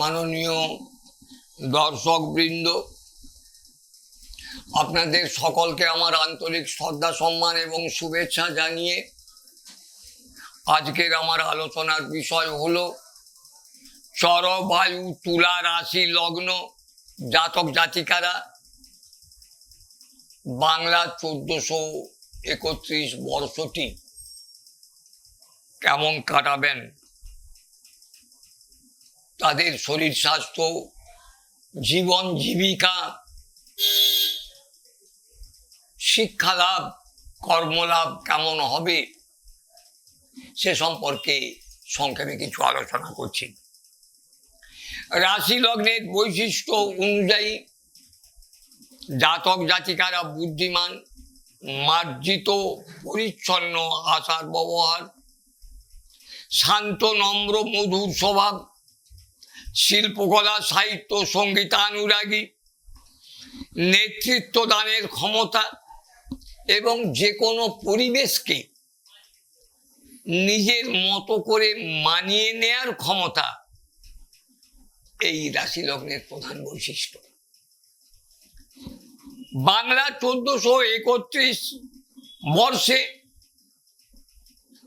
মাননীয় দর্শকবৃন্দ, আপনাদের সকলকে আমার আন্তরিক শ্রদ্ধা, সম্মান এবং শুভেচ্ছা জানিয়ে আজকের আমার আলোচনার বিষয় হলো চরবায়ু তুলা রাশি লগ্ন জাতক জাতিকারা বাংলা চোদ্দশো একত্রিশ বর্ষটি কেমন কাটাবেন? তাদের শরীর স্বাস্থ্য, জীবন, জীবিকা, শিক্ষা লাভ কর্মলাভ কেমন হবে সে সম্পর্কে সংক্ষেপে কিছু আলোচনা করছি। রাশি লগ্নের বৈশিষ্ট্য অনুযায়ী জাতক জাতিকারা বুদ্ধিমান, মার্জিত, পরিচ্ছন্ন আচার ব্যবহার শান্ত, নম্র, মধুর স্বভাব শিল্পকলা, সাহিত্য সঙ্গীতানুরাগী নেতৃত্ব দানের ক্ষমতা এবং যে কোনো পরিবেশকে নিজের মতো করে মানিয়ে নেয়ার ক্ষমতা এই রাশি লগ্নের প্রধান বৈশিষ্ট্য। বাংলা চোদ্দশো একত্রিশ বর্ষে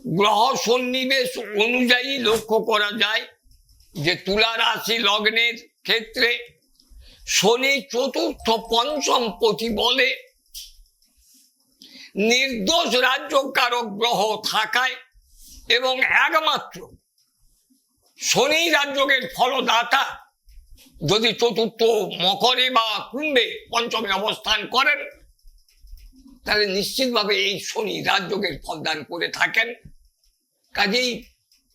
গ্রহ সন্নিবেশ অনুযায়ী লক্ষ্য করা যায় যে তুলা রাশি লগ্নের ক্ষেত্রে শনি চতুর্থ পঞ্চম পতি বলে নির্দোষ রাজ্যকারক গ্রহ থাকায় এবং একমাত্র শনি রাজ্যকের ফলদাতা যদি চতুর্থ মকরে বা কুম্ভে পঞ্চমে অবস্থান করেন, তাহলে নিশ্চিতভাবে এই শনি রাজযোগের ফলদান করে থাকেন। কাজেই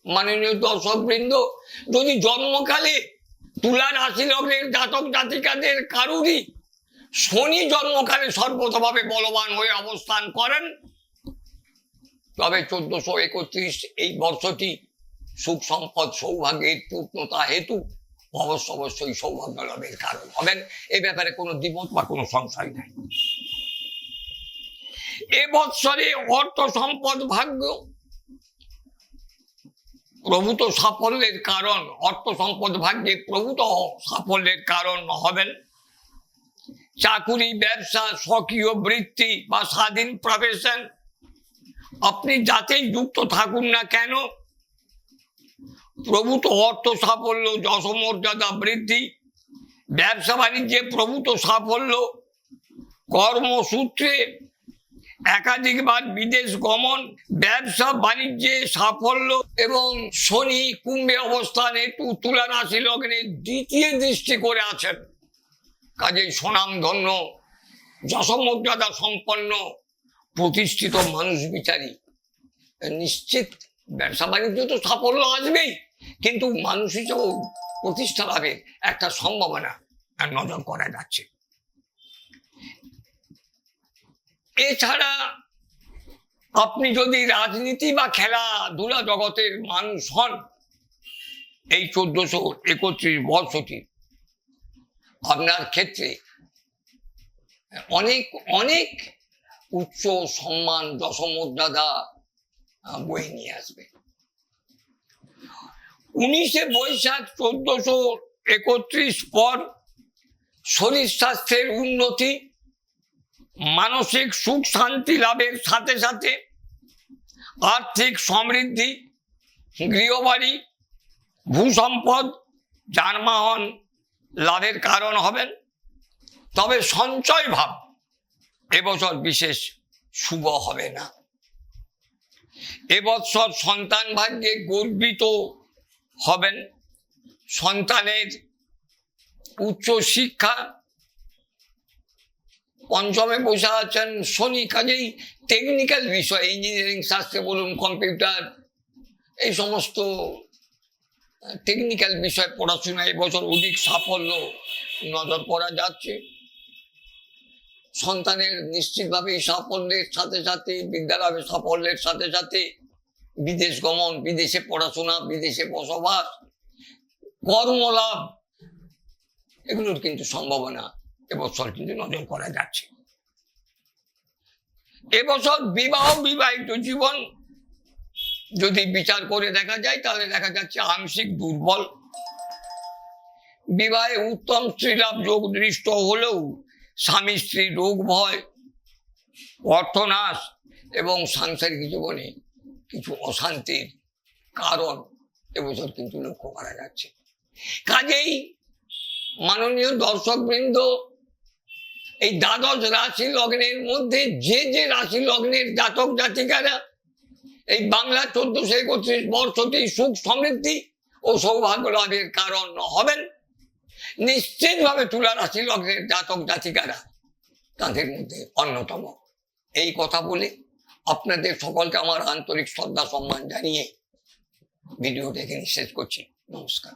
মাননীয় দর্শকবৃন্দ যদি জন্মকালে তুলা রাশি লগ্নের জাতক জাতিকাদের কারুরই শনি জন্মকালে সর্বতভাবে বলবান হয়ে অবস্থান করেন, তবে চোদ্দশো একত্রিশ এই বর্ষটি সুখ সম্পদ সৌভাগ্যের পূর্ণতা হেতু অবশ্য অবশ্যই সৌভাগ্য লাভের কারণ হবেন। এ ব্যাপারে কোনো দ্বিমত বা কোনো সংশয় নাই। এ বৎসরে অর্থ সম্পদ ভাগ্য প্রভূত সাফল্যের কারণ, অর্থ সম্পদ ভাগ্যে প্রভূত সাফল্যের কারণ হবেন। চাকুরি, ব্যবসা, স্বকীয় বৃত্তি বা স্বাধীন প্রফেশন। আপনি যাতেই যুক্ত থাকুন না কেন, প্রভূত অর্থ সাফল্য, যশমর্যাদা বৃদ্ধি, ব্যবসা বাণিজ্যে প্রভূত সাফল্য, কর্মসূত্রে একাধিকবার বিদেশ গমন, ব্যবসা, বাণিজ্যে সাফল্য এবং শনি কুম্ভে অবস্থান তুলা রাশি লগ্নে দ্বিতীয় দৃষ্টি করে আছেন। কাজেই সুনামধন্য যশমর্যাদা সম্পন্ন, প্রতিষ্ঠিত মানুষ বিচারী। নিশ্চিত, ব্যবসা বাণিজ্য তো সাফল্য আসবেই, কিন্তু মানুষ হিসেবেও প্রতিষ্ঠা লাভের একটা সম্ভাবনা নজর করা যাচ্ছে। এছাড়া আপনি যদি রাজনীতি বা খেলাধুলা জগতের মানুষ হন এই চোদ্দশো একত্রিশ বর্ষটি আপনার ক্ষেত্রে অনেক অনেক উচ্চ সম্মান যশমর্যাদা আহ, বয়ে নিয়ে আসবে। উনিশে বৈশাখ চোদ্দশো একত্রিশ পর শরীর স্বাস্থ্যের উন্নতি মানসিক সুখ শান্তি লাভের সাথে সাথে আর্থিক সমৃদ্ধি, গৃহবাড়ি, ভূসম্পদ, যানবাহন লাভের কারণ হবেন। তবে সঞ্চয় ভাব এবছর বিশেষ শুভ হবে না। এবছর সন্তান ভাগ্যে গর্বিত হবেন। সন্তানের উচ্চ শিক্ষা পঞ্চমে বসে আছেন শনি, কাজেই টেকনিক্যাল বিষয় ইঞ্জিনিয়ারিং শাস্ত্রে বলুন কম্পিউটার এই সমস্ত টেকনিক্যাল বিষয় পড়াশোনা এবছর অধিক সাফল্য নজর করা যাচ্ছে। সন্তানের নিশ্চিতভাবে সাফল্যের সাথে সাথে বিদ্যালয়ের সাফল্যের সাথে সাথে বিদেশ গমন, বিদেশে পড়াশোনা, বিদেশে বসবাস, কর্মলাভ, এগুলোর কিন্তু সম্ভাবনা এবছর কিন্তু নজর করা যাচ্ছে। এবছর বিবাহ বিবাহিত জীবন যদি বিচার করে দেখা যায়, তাহলে দেখা যাচ্ছে আংশিক দুর্বল। বিবাহে উত্তম স্ত্রীলাভ যোগ দৃষ্ট হলেও স্বামী স্ত্রী রোগ ভয়, অর্থনাশ এবং সাংসারিক জীবনে কিছু অশান্তির কারণ এবছর কিন্তু লক্ষ্য করা যাচ্ছে। কাজেই মাননীয় দর্শকবৃন্দ এই দ্বাদশ রাশি লগ্নের মধ্যে যে যে রাশি লগ্নের জাতক জাতিকারা, এই বাংলা চোদ্দশো একত্রিশ বর্ষটি সুখ সমৃদ্ধি ও সৌভাগ্য লাভের কারণ হবেন। নিশ্চিতভাবে তুলা রাশি লগ্নের জাতক জাতিকারা তাদের মধ্যে অন্যতম। এই কথা বলে আপনাদের সকলকে আমার আন্তরিক শ্রদ্ধা, সম্মান জানিয়ে ভিডিওটা এখানে শেষ করছি। নমস্কার।